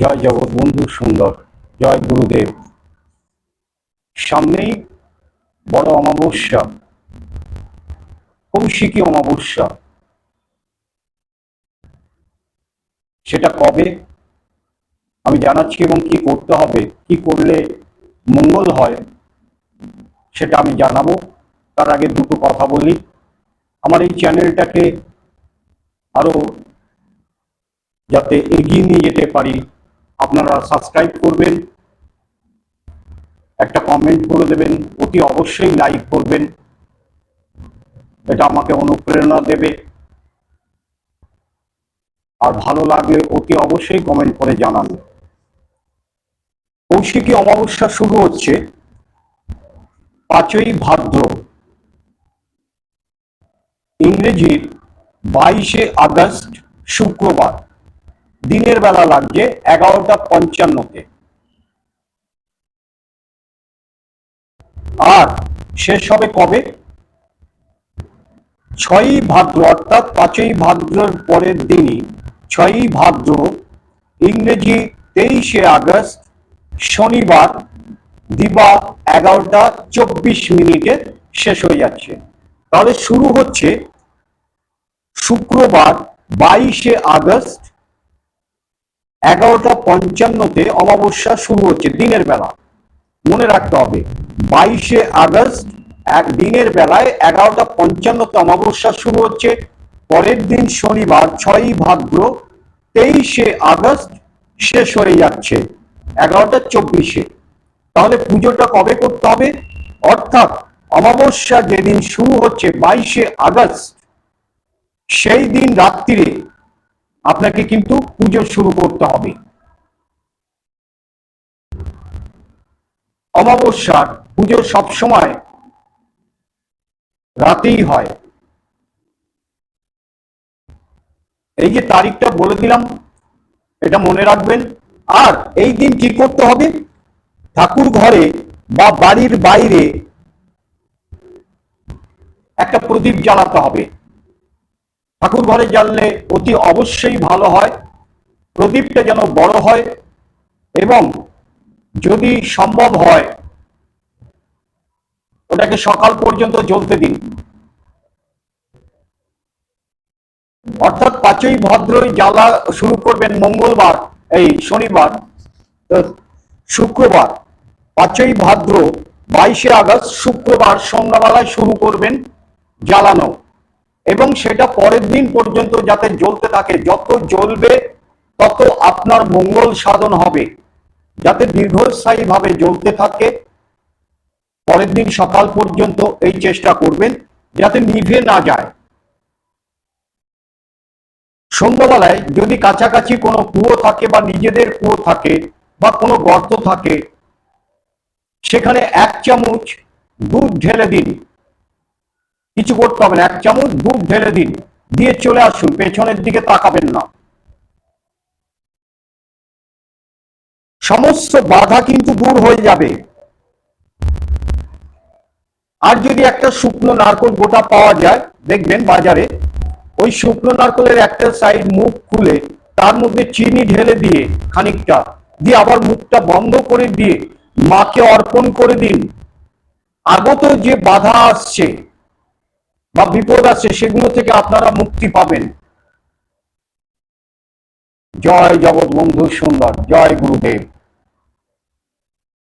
জয় জগৎ বন্ধু সুন্দর, জয় গুরুদেব। সামনেই বড় অমাবস্যা কৌশিকী অমাবস্যা। সেটা কবে? আমি জানাচ্ছি এবং কি করতে হবে, কি করলে মঙ্গল হয়, সেটা আমি জানাব। তার আগে দুটো কথা বলি। আমার এই চ্যানেলটাকে আরও যাতে এগিয়ে নিয়ে যেতে পারি আপনারা সাবস্ক্রাইব করবেন, একটা কমেন্ট করে দেবেন, অতি অবশ্যই লাইক করবেন। এটা আমাকে অনুপ্রেরণা দেবে। আর ভালো লাগলে অতি অবশ্যই কমেন্ট করে জানান। কৌশিকী অমাবস্যা শুরু হচ্ছে। পাঁচই ভাদ্র। ইংরেজির বাইশে আগস্ট, শুক্রবার। দিনের বেলা লাগছে এগারোটা পঞ্চান্নতে। আর শেষ হবে কবে? ছয়ই ভাদ্র, অর্থাৎ পাঁচই ভাদ্রের পরের দিনই, ছয়ই ভাদ্র, ইংরেজি তেইশে আগস্ট, শনিবার, দিবা এগারোটা চব্বিশ মিনিটে শেষ হয়ে যাচ্ছে। তাহলে শুরু হচ্ছে শুক্রবার, বাইশে আগস্ট এগারোটা পঞ্চান্নতে অমাবস্যা শুরু হচ্ছে, দিনের বেলা। মনে রাখতে হবে, বাইশে আগস্ট এক দিনের বেলায় এগারোটা পঞ্চান্নতে অমাবস্যা শুরু হচ্ছে, পরের দিন শনিবার ছয়ই ভাদ্র তেইশে আগস্ট শেষ হয়ে যাচ্ছে, এগারোটা চব্বিশে। তাহলে পুজোটা কবে করতে হবে? অর্থাৎ অমাবস্যা যেদিন শুরু হচ্ছে বাইশে আগস্ট, সেই দিন রাত্রিরে আপনাকে কিন্তু পুজো শুরু করতে হবে। অমাবস্যার পুজো সবসময় রাতেই হয়। এই যে তারিখটা বলে দিলাম, এটা মনে রাখবেন। আর এই দিন কি করতে হবে? ঠাকুর ঘরে বা বাড়ির বাইরে একটা প্রদীপ জ্বালাতে হবে। ঠাকুর ঘরে জ্বাললে অতি অবশ্যই ভালো হয়, প্রদীপটা যেন বড় হয় এবং যদি সম্ভব হয়, ওটাকে সকাল পর্যন্ত জ্বলতে দিন। অর্থাৎ পাঁচই ভদ্রই জ্বালা শুরু করবেন মঙ্গলবার, এই শনিবার শুক্রবার। পাঁচই ভাদ্র বাইশে আগস্ট শুক্রবার সন্ধ্যাবেলায় শুরু করবেন জ্বালানো। এবং সেটা পরের দিন পর্যন্ত যাতে জ্বলতে থাকে। যত জ্বলবে, তত আপনার মঙ্গল সাধন হবে। যাতে দীর্ঘস্থায়ী ভাবে জ্বলতে থাকে, পরের দিন সকাল পর্যন্ত এই চেষ্টা করবেন, যাতে নিভে না যায়। সন্ধ্যাবেলায় যদি কাছাকাছি কোনো কুয়ো থাকে বা নিজেদের কুয়ো থাকে বা কোনো গর্ত থাকে, সেখানে এক চামচ দুধ ঢেলে দিন। কিছু করতে হবে না। এক চামচ দুধ ঢেলে দিন। দিয়ে চলে আসুন। পেছনের দিকে তাকাবেন না। সমস্ত বাধা কিন্তু দূর হয়ে যাবে। আর যদি একটা শুকনো নারকোল গোটা পাওয়া যায়, দেখবেন বাজারে, ওই শুকনো নারকলের একটা সাইড মুখ খুলে, তার মধ্যে চিনি ঢেলে দিয়ে খানিকটা, দিয়ে আবার মুখটা বন্ধ করে দিয়ে মাকে অর্পণ করে দিন। আগত যে বাধা আসছে বা বিপদ আছে সেগুলো থেকে আপনারা মুক্তি পাবেন। জয় জগৎ বন্ধু সুন্দর জয় গুরুদেব।